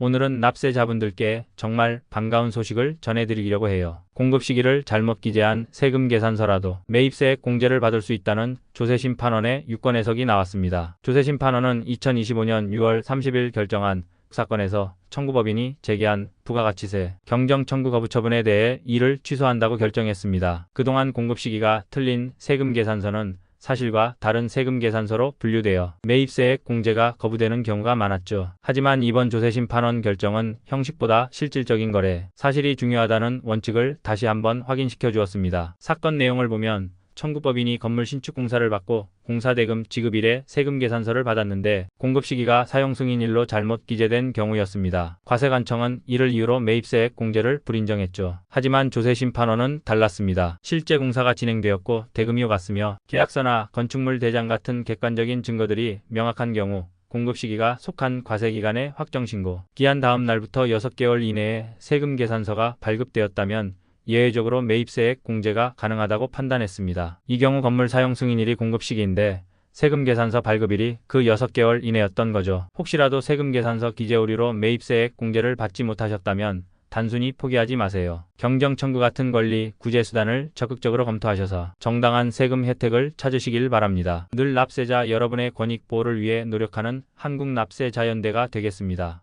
오늘은 납세자분들께 정말 반가운 소식을 전해드리려고 해요. 공급 시기를 잘못 기재한 세금 계산서라도 매입세액 공제를 받을 수 있다는 조세심판원의 유권 해석이 나왔습니다. 조세심판원은 2025년 6월 30일 결정한 사건에서 청구법인이 제기한 부가가치세 경정 청구 거부 처분에 대해 이를 취소한다고 결정했습니다. 그동안 공급 시기가 틀린 세금 계산서는 사실과 다른 세금 계산서로 분류되어 매입세액 공제가 거부되는 경우가 많았죠. 하지만 이번 조세심 판원 결정은 형식보다 실질적인 거래, 사실이 중요하다는 원칙을 다시 한번 확인시켜 주었습니다. 사건 내용을 보면 청구법인이 건물 신축 공사를 받고 공사대금 지급 일에 세금 계산서를 받았는데 공급 시기가 사용 승인일로 잘못 기재된 경우였습니다. 과세관청은 이를 이유로 매입세액 공제를 불인정했죠. 하지만 조세심판원은 달랐습니다. 실제 공사가 진행되었고 대금이 오갔으며 계약서나 건축물 대장 같은 객관적인 증거들이 명확한 경우 공급 시기가 속한 과세 기간의 확정 신고, 기한 다음 날부터 6개월 이내에 세금 계산서가 발급되었다면 예외적으로 매입세액 공제가 가능하다고 판단했습니다. 이 경우 건물 사용 승인일이 공급 시기인데 세금 계산서 발급일이 그 6개월 이내였던 거죠. 혹시라도 세금 계산서 기재 오류로 매입세액 공제를 받지 못하셨다면 단순히 포기하지 마세요. 경정 청구 같은 권리 구제 수단을 적극적으로 검토하셔서 정당한 세금 혜택을 찾으시길 바랍니다. 늘 납세자 여러분의 권익 보호를 위해 노력하는 한국 납세자연대가 되겠습니다.